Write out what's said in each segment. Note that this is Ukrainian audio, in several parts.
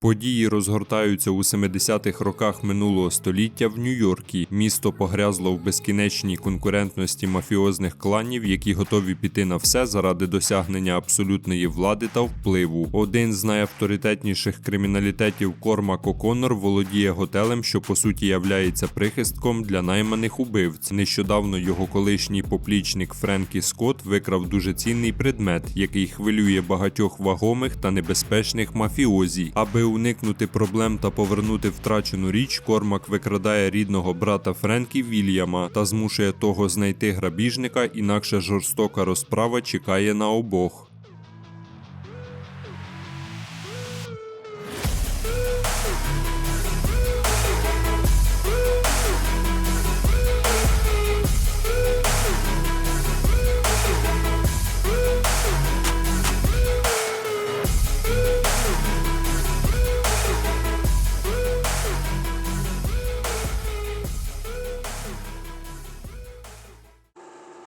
Події розгортаються у 70-х роках минулого століття в Нью-Йоркі. Місто погрязло в безкінечній конкурентності мафіозних кланів, які готові піти на все заради досягнення абсолютної влади та впливу. Один з найавторитетніших криміналітетів Кормак О'Коннор володіє готелем, що по суті являється прихистком для найманих убивць. Нещодавно його колишній поплічник Френкі Скотт викрав дуже цінний предмет, який хвилює багатьох вагомих та небезпечних мафіозі. Аби уникнути проблем та повернути втрачену річ, Кормак викрадає рідного брата Френкі Вільяма та змушує того знайти грабіжника, інакше жорстока розправа чекає на обох.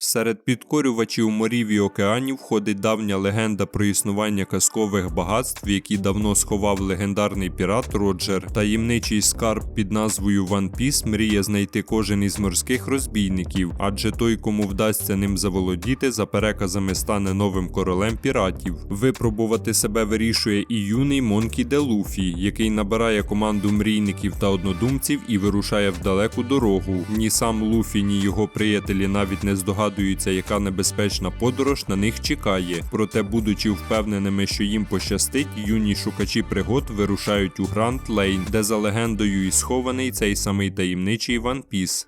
Серед підкорювачів морів і океанів ходить давня легенда про існування казкових багатств, які давно сховав легендарний пірат Роджер. Таємничий скарб під назвою One Piece мріє знайти кожен із морських розбійників, адже той, кому вдасться ним заволодіти, за переказами стане новим королем піратів. Випробувати себе вирішує і юний Монкі де Луфі, який набирає команду мрійників та однодумців і вирушає в далеку дорогу. Ні сам Луфі, ні його приятелі навіть не здогадуються, яка небезпечна подорож на них чекає. Проте, будучи впевненими, що їм пощастить, юні шукачі пригод вирушають у Гранд Лейн, де за легендою і схований цей самий таємничий Ванпіс.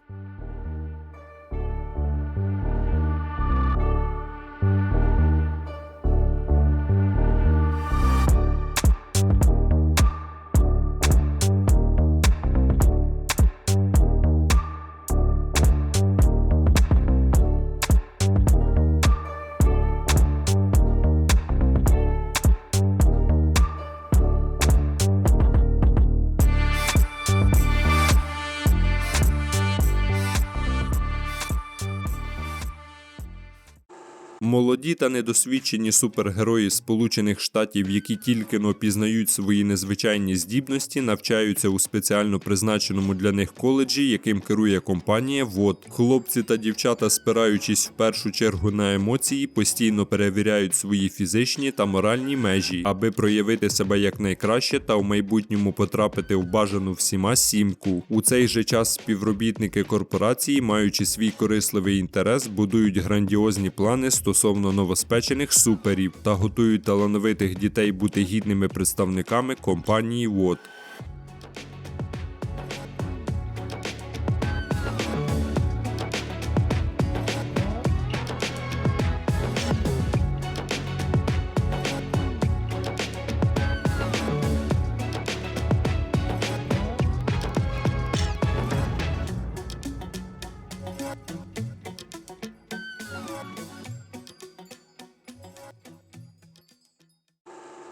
Молоді та недосвідчені супергерої Сполучених Штатів, які тільки но пізнають свої незвичайні здібності, навчаються у спеціально призначеному для них коледжі, яким керує компанія ВОД. Хлопці та дівчата, спираючись в першу чергу на емоції, постійно перевіряють свої фізичні та моральні межі, аби проявити себе якнайкраще та в майбутньому потрапити в бажану всіма сімку. У цей же час співробітники корпорації, маючи свій корисливий інтерес, будують грандіозні плани стосовно новоспечених суперів та готують талановитих дітей бути гідними представниками компанії ВОД.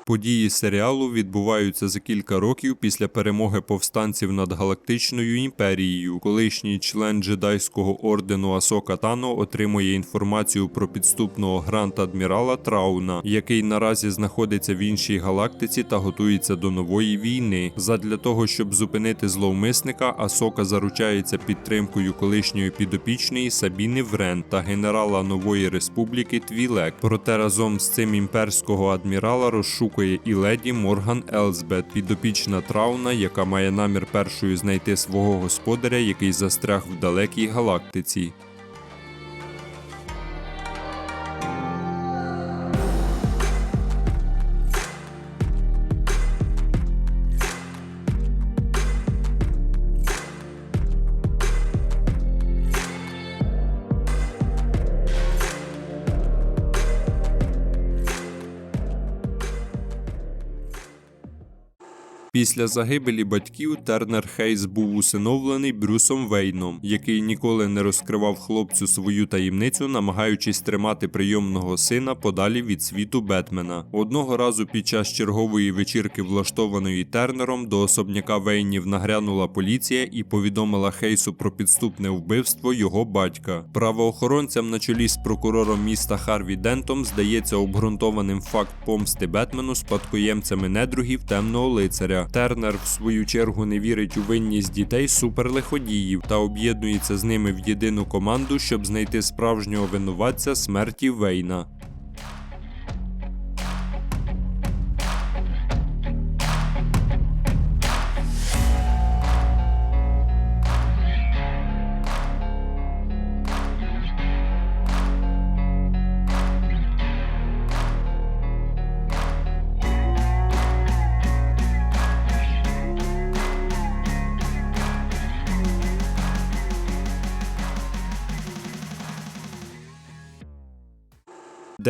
Події серіалу відбуваються за кілька років після перемоги повстанців над Галактичною імперією. Колишній член джедайського ордену Асока Тано отримує інформацію про підступного грант-адмірала Трауна, який наразі знаходиться в іншій галактиці та готується до нової війни. Задля того, щоб зупинити зловмисника, Асока заручається підтримкою колишньої підопічної Сабіни Врен та генерала Нової Республіки Твілек. Проте разом з цим імперського адмірала розшукує і леді Морган Елзбет, підопічна Трауна, яка має намір першою знайти свого господаря, який застряг в далекій галактиці. Після загибелі батьків Тернер Хейс був усиновлений Брюсом Вейном, який ніколи не розкривав хлопцю свою таємницю, намагаючись тримати прийомного сина подалі від світу Бетмена. Одного разу під час чергової вечірки, влаштованої Тернером, до особняка Вейнів нагрянула поліція і повідомила Хейсу про підступне вбивство його батька. Правоохоронцям на чолі з прокурором міста Харві Дентом здається обґрунтованим факт помсти Бетмену спадкоємцями недругів темного лицаря. Тернер, в свою чергу, не вірить у винність дітей суперлиходіїв та об'єднується з ними в єдину команду, щоб знайти справжнього винуватця смерті Вейна.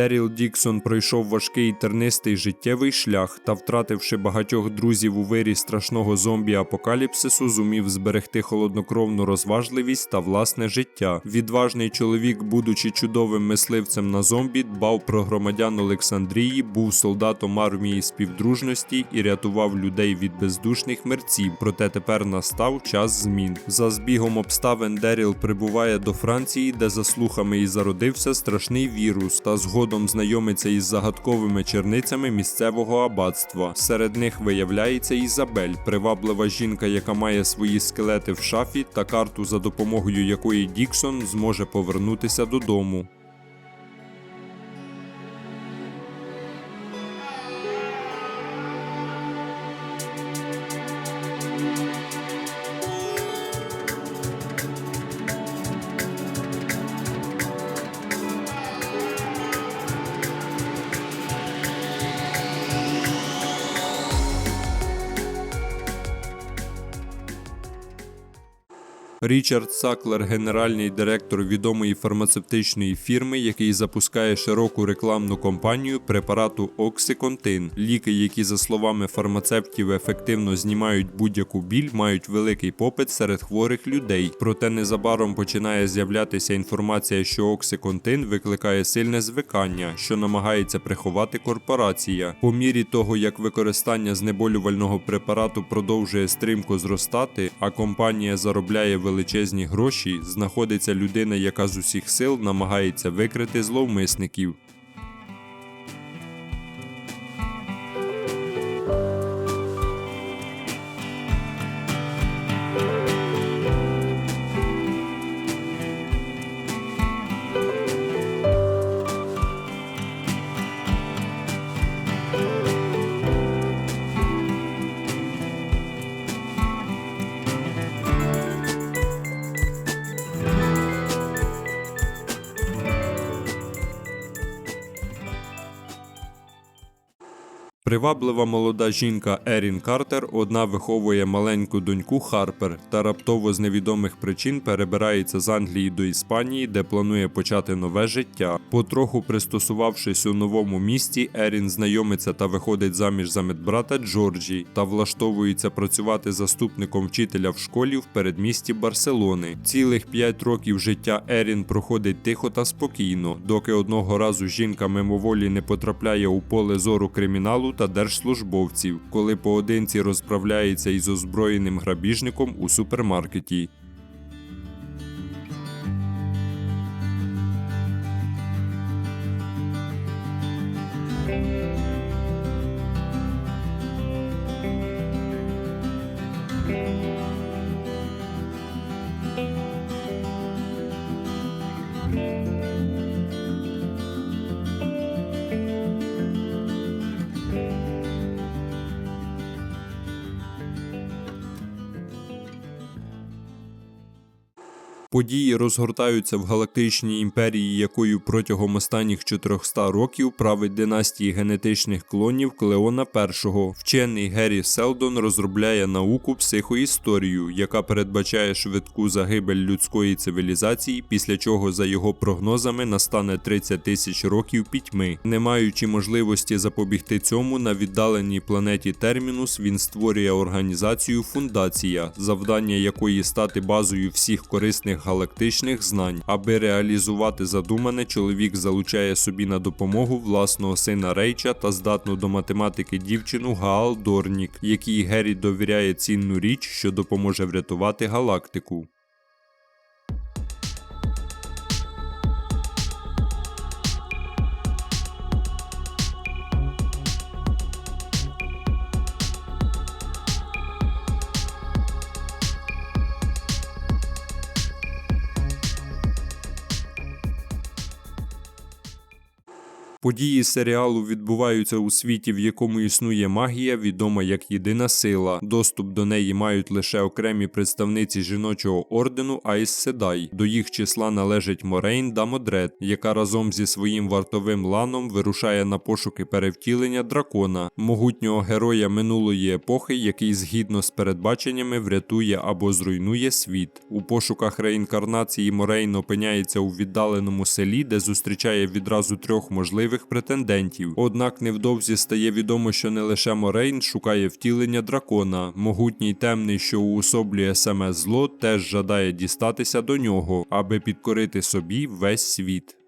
Деріл Діксон пройшов важкий тернистий життєвий шлях та, втративши багатьох друзів у вирі страшного зомбі-апокаліпсису, зумів зберегти холоднокровну розважливість та власне життя. Відважний чоловік, будучи чудовим мисливцем на зомбі, дбав про громадян Олександрії, був солдатом армії співдружності і рятував людей від бездушних мерців. Проте тепер настав час змін. За збігом обставин Деріл прибуває до Франції, де за слухами і зародився страшний вірус, та згодом знайомиться із загадковими черницями місцевого аббатства. Серед них виявляється Ізабель, приваблива жінка, яка має свої скелети в шафі та карту, за допомогою якої Діксон зможе повернутися додому. Річард Саклер, генеральний директор відомої фармацевтичної фірми, який запускає широку рекламну кампанію препарату Оксиконтин. Ліки, які, за словами фармацевтів, ефективно знімають будь-яку біль, мають великий попит серед хворих людей. Проте незабаром починає з'являтися інформація, що Оксиконтин викликає сильне звикання, що намагається приховати корпорація. По мірі того, як використання знеболювального препарату продовжує стрімко зростати, а компанія заробляє величезні гроші, знаходиться людина, яка з усіх сил намагається викрити зловмисників. Приваблива молода жінка Ерін Картер одна виховує маленьку доньку Харпер та раптово з невідомих причин перебирається з Англії до Іспанії, де планує почати нове життя. Потроху пристосувавшись у новому місті, Ерін знайомиться та виходить заміж за медбрата Джорджі та влаштовується працювати заступником вчителя в школі в передмісті Барселони. Цілих п'ять років життя Ерін проходить тихо та спокійно, доки одного разу жінка мимоволі не потрапляє у поле зору криміналу та держслужбовців, коли поодинці розправляється із озброєним грабіжником у супермаркеті. Події розгортаються в галактичній імперії, якою протягом останніх 400 років править династії генетичних клонів Клеона І. Вчений Геррі Селдон розробляє науку психоісторію, яка передбачає швидку загибель людської цивілізації, після чого, за його прогнозами, настане 30 тисяч років пітьми. Не маючи можливості запобігти цьому, на віддаленій планеті Термінус він створює організацію Фундація, завдання якої стати базою всіх корисних галактичних знань. Аби реалізувати задумане, чоловік залучає собі на допомогу власного сина Рейча та здатну до математики дівчину Гаал Дорнік, якій Геррі довіряє цінну річ, що допоможе врятувати галактику. Події серіалу відбуваються у світі, в якому існує магія, відома як єдина сила. Доступ до неї мають лише окремі представниці жіночого ордену Айс Седай. До їх числа належить Морейн Дамодред, яка разом зі своїм вартовим ланом вирушає на пошуки перевтілення дракона, могутнього героя минулої епохи, який згідно з передбаченнями врятує або зруйнує світ. У пошуках реінкарнації Морейн опиняється у віддаленому селі, де зустрічає відразу трьох можливих претендентів. Однак невдовзі стає відомо, що не лише Морейн шукає втілення дракона. Могутній темний, що уособлює саме зло, теж жадає дістатися до нього, аби підкорити собі весь світ.